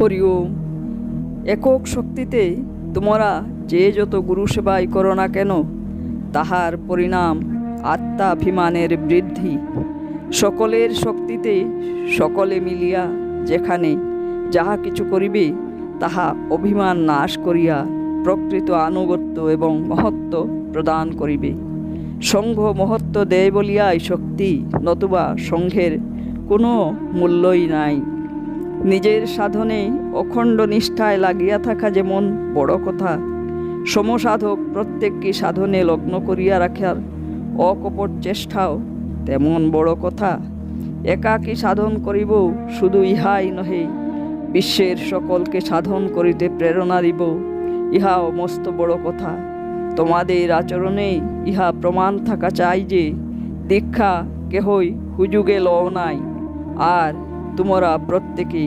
হরি ওম। একক শক্তিতে তোমরা যে যত গুরু সেবাই করো না কেন, তাহার পরিণাম আত্মাভিমানের বৃদ্ধি। সকলের শক্তিতে সকলে মিলিয়া যেখানে যাহা কিছু করিবে, তাহা অভিমান নাশ করিয়া প্রকৃত আনুগত্য এবং মহত্ব প্রদান করিবে। সংঘ মহত্ব দেয় বলিয়াই শক্তি নতুবা সংঘের কোনো মূল্যই নাই। নিজের সাধনে অখণ্ড নিষ্ঠায় লাগিয়া থাকা যেমন বড় কথা, সমসাধক প্রত্যেককে সাধনে লগ্ন করিয়া রাখার অকপট চেষ্টাও তেমন বড় কথা। একাকী সাধন করিব শুধু ইহাই নহে, বিশ্বের সকলকে সাধন করিতে প্রেরণা দিব, ইহাও মস্ত বড় কথা। তোমাদের আচরণে ইহা প্রমাণ থাকা চাই যে, দীক্ষা কেহই হুজুগে লও নাই, আর তোমরা প্রত্যেকে